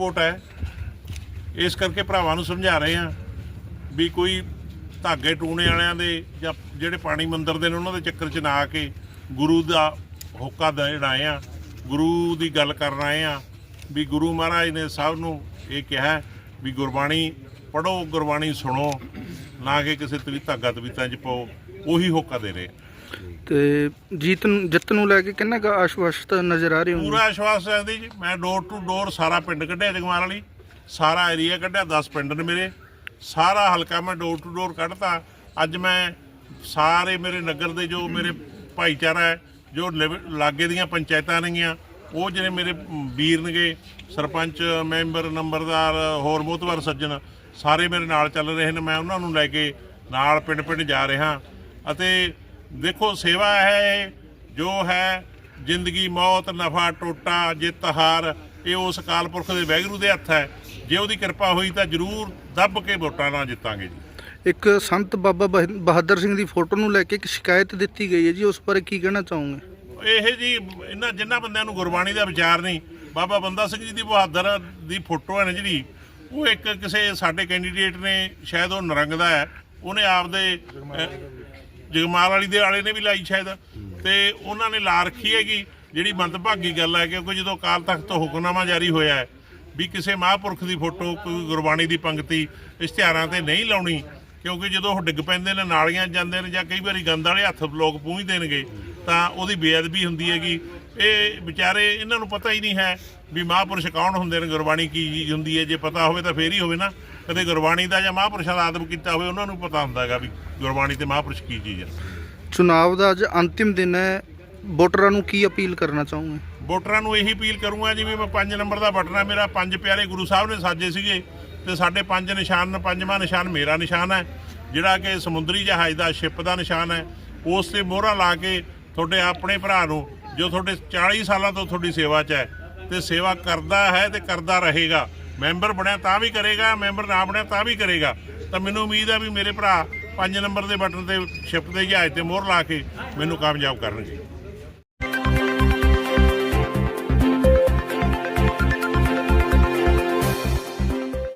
Vote ਹੈ। ਇਸ ਕਰਕੇ ਭਰਾਵਾਂ ਨੂੰ ਸਮਝਾ ਰਹੇ ਆ ਵੀ ਕੋਈ ਧਾਗੇ ਟੂਣੇ ਵਾਲਿਆਂ ਦੇ ਜਾਂ ਜਿਹੜੇ ਪਾਣੀ ਮੰਦਰ ਦੇ ਨੇ, ਉਹਨਾਂ ਦੇ ਚੱਕਰ 'ਚ ਨਾ ਆ ਕੇ ਗੁਰੂ ਦਾ ਹੋਕਾ ਦੇਣ ਆਏ ਆ ਗੁਰੂ ਦੀ ਗੱਲ ਕਰਨ ਆਏ ਆ ਵੀ ਗੁਰੂ ਮਹਾਰਾਜ ਨੇ ਸਭ ਨੂੰ ਇਹ ਕਿਹਾ ਵੀ ਗੁਰਬਾਣੀ ਪੜੋ ਗੁਰਬਾਣੀ ਸੁਣੋ, ਨਾ ਕਿ ਕਿਸੇ ਤਵੀ ਧਾਗਾ ਤਵੀਤਾਂ 'ਚ ਪਾਓ, ਉਹੀ ਹੋਕਾ ਦੇ ਰਹੇ ਤੇ ਜੀਤ ਨੂੰ ਜਿੱਤ ਨੂੰ ਲੈ ਕੇ ਕਿੰਨਾ ਕੁ ਆਸ਼ਵਾਸਤ ਨਜ਼ਰ ਆ ਰਹੇ ਹੋ ਪੂਰਾ ਵਿਸ਼ਵਾਸ ਰੱਖਦੀ ਜੀ। ਮੈਂ ਡੋਰ ਟੂ ਡੋਰ ਸਾਰਾ ਪਿੰਡ ਕੱਢਿਆ ਜਗਮਾਰ ਵਾਲੀ। ਸਾਰਾ ਏਰੀਆ ਕੱਢਿਆ 10 ਪਿੰਡ ਨੇ ਮੇਰੇ। ਸਾਰਾ ਹਲਕਾ ਮੈਂ ਡੋਰ ਟੂ ਡੋਰ ਕੱਢਤਾ। ਅੱਜ ਮੈਂ ਸਾਰੇ ਮੇਰੇ ਨਗਰ ਦੇ ਜੋ ਮੇਰੇ ਭਾਈਚਾਰਾ ਹੈ, ਜੋ ਲਿਵ- ਲਾਗੇ ਦੀਆਂ ਪੰਚਾਇਤਾਂ ਨੇਗੀਆਂ, ਉਹ ਜਿਹੜੇ ਮੇਰੇ ਵੀਰ ਨੇਗੇ, ਸਰਪੰਚ, ਮੈਂਬਰ, ਨੰਬਰਦਾਰ, ਹੋਰ ਮੋਤਵਰ ਸੱਜਣ, ਸਾਰੇ ਮੇਰੇ ਨਾਲ ਚੱਲ ਰਹੇ ਨੇ। ਮੈਂ ਉਹਨਾਂ ਨੂੰ ਲੈ ਕੇ ਨਾਲ ਪਿੰਡ ਪਿੰਡ ਜਾ ਰਿਹਾ। ਅਤੇ ਦੇਖੋ ਸੇਵਾ ਹੈ ਜੋ ਹੈ ਜ਼ਿੰਦਗੀ ਮੌਤ ਨਫਾ ਟੋਟਾ ਜਿੱਤ ਹਾਰ ਇਹ ਉਸ ਅਕਾਲ ਪੁਰਖ ਦੇ ਵੈਗਰੂ ਦੇ ਹੱਥ ਹੈ। ਜੇ ਉਹਦੀ ਕਿਰਪਾ ਹੋਈ ਤਾਂ ਜ਼ਰੂਰ ਦੱਬ ਕੇ ਵੋਟਾਂ ਨਾਲ ਜਿੱਤਾਂਗੇ ਜੀ। ਇੱਕ ਸੰਤ ਬਾਬਾ ਬਹ- ਬਹਾਦਰ ਸਿੰਘ ਦੀ ਫੋਟੋ ਨੂੰ ਲੈ ਕੇ ਇੱਕ ਸ਼ਿਕਾਇਤ ਦਿੱਤੀ ਗਈ ਹੈ ਜੀ ਉਸ ਬਾਰੇ ਕੀ ਕਹਿਣਾ ਚਾਹੋਗੇ? ਇਹ ਜੀ ਇਹਨਾਂ ਜਿਨ੍ਹਾਂ ਬੰਦਿਆਂ ਨੂੰ ਗੁਰਬਾਣੀ ਦਾ ਵਿਚਾਰ ਨਹੀਂ ਬਾਬਾ ਬੰਦਾ ਸਿੰਘ ਜੀ ਦੀ ਬਹਾਦਰ ਦੀ ਫੋਟੋ ਹੈ ਨਾ ਜਿਹੜੀ ਉਹ ਇੱਕ ਕਿਸੇ ਸਾਡੇ ਕੈਂਡੀਡੇਟ ਨੇ ਸ਼ਾਇਦ ਉਹ ਨਰੰਗਦਾ ਹੈ ਉਹਨੇ ਆਪਦੇ ਅਹ, ਜਗਮਾਲ ਵਾਲੀ ਦੇ ਆਲੇ ਨੇ ਵੀ ਲਾਈ ਸ਼ਾਇਦ। ਤੇ ਉਹਨਾਂ ਨੇ ਲਾ ਰੱਖੀ ਹੈਗੀ। ਜਿਹੜੀ ਮੰਦਭਾਗੀ ਗੱਲ ਹੈ, ਕਿਉਂਕਿ ਜਦੋਂ ਅਕਾਲ ਤਖਤ ਤੋਂ ਹੁਕਮਨਾਮਾ ਜਾਰੀ ਹੋਇਆ ਹੈ, ਵੀ ਕਿਸੇ ਮਹਾਂਪੁਰਖ ਦੀ ਫੋਟੋ, ਕੋਈ ਗੁਰਬਾਣੀ ਦੀ ਪੰਕਤੀ ਇਸ਼ਤਿਹਾਰਾਂ ਤੇ ਨਹੀਂ ਲਾਉਣੀ, ਕਿਉਂਕਿ ਜਦੋਂ ਉਹ ਡਿੱਗ ਪੈਂਦੇ ਨੇ, ਨਾਲੀਆਂ ਜਾਂਦੇ ਨੇ ਜਾਂ ਕਈ ਵਾਰੀ ਗੰਦ ਵਾਲੇ ਹੱਥ ਲੋਕ ਪੂੰਝ ਦੇਣਗੇ, ਤਾਂ ਉਹਦੀ ਬੇਅਦਬੀ ਹੁੰਦੀ ਹੈਗੀ। ਇਹ ਵਿਚਾਰੇ, ਇਹਨਾਂ ਨੂੰ ਪਤਾ ਹੀ ਨਹੀਂ ਹੈ ਵੀ ਮਹਾਂਪੁਰਸ਼ ਕੌਣ ਹੁੰਦੇ ਨੇ, ਗੁਰਬਾਣੀ ਕੀ ਚੀਜ਼ ਹੁੰਦੀ ਹੈ, ਜੇ ਪਤਾ ਹੋਵੇ ਤਾਂ ਫੇਰ ਹੀ ਹੋਵੇ ਨਾ। ਕਦੇ ਗੁਰਬਾਣੀ ਦਾ ਜਾਂ ਮਹਾਂਪੁਰਸ਼ਾਂ ਦਾ ਆਦਮ ਕੀਤਾ ਹੋਵੇ ਉਹਨਾਂ ਨੂੰ ਪਤਾ ਹੁੰਦਾ ਹੈਗਾ ਵੀ ਗੁਰਬਾਣੀ ਤੇ ਮਹਾਂਪੁਰਸ਼ ਕੀ ਚੀਜ਼ ਹੈ। ਚੁਣਾਵ ਦਾ ਅੱਜ ਅੰਤਿਮ ਦਿਨ ਹੈ। ਵੋਟਰਾਂ ਨੂੰ ਕੀ ਅਪੀਲ ਕਰਨਾ ਚਾਹੋਗੇ? ਵੋਟਰਾਂ ਨੂੰ ਇਹੀ ਅਪੀਲ ਕਰੂੰਗਾ ਜਿਵੇਂ ਮੈਂ 5 ਨੰਬਰ ਦਾ ਬਟਨ ਹੈ ਮੇਰਾ ਪੰਜ ਪਿਆਰੇ ਗੁਰੂ ਸਾਹਿਬ ਨੇ ਸਾਜੇ ਸੀਗੇ ਤੇ ਸਾਡੇ ਪੰਜ ਨਿਸ਼ਾਨ ਪੰਜਵਾਂ ਨਿਸ਼ਾਨ ਮੇਰਾ ਨਿਸ਼ਾਨ ਹੈ ਜਿਹੜਾ ਕਿ ਸਮੁੰਦਰੀ ਜਹਾਜ਼ ਦਾ ਸ਼ਿਪ ਦਾ ਨਿਸ਼ਾਨ ਹੈ ਉਸ ਤੇ ਮੋਹਰਾਂ ਲਾ ਕੇ ਤੁਹਾਡੇ ਆਪਣੇ ਭਰਾ ਨੂੰ ਜੋ ਤੁਹਾਡੇ 40 ਸਾਲਾਂ ਤੋਂ ਤੁਹਾਡੀ ਸੇਵਾ 'ਚ ਹੈ ਤੇ ਸੇਵਾ ਕਰਦਾ ਹੈ ਤੇ ਕਰਦਾ ਰਹੇਗਾ। ਮੈਂਬਰ ਬਣਿਆ ਤਾਂ ਵੀ ਕਰੇਗਾ, ਮੈਂਬਰ ਨਾ ਬਣਿਆ ਤਾਂ ਵੀ ਕਰੇਗਾ। ਤਾਂ ਮੈਨੂੰ ਉਮੀਦ ਹੈ ਵੀ ਮੇਰੇ ਭਰਾ 5 ਨੰਬਰ ਦੇ ਬਟਨ ਤੇ ਸ਼ਿਪ ਦੇ ਜਹਾਜ਼ ਤੇ ਮੋਹਰ ਲਾ ਕੇ ਮੈਨੂੰ ਕਾਮਯਾਬ ਕਰਨਗੇ।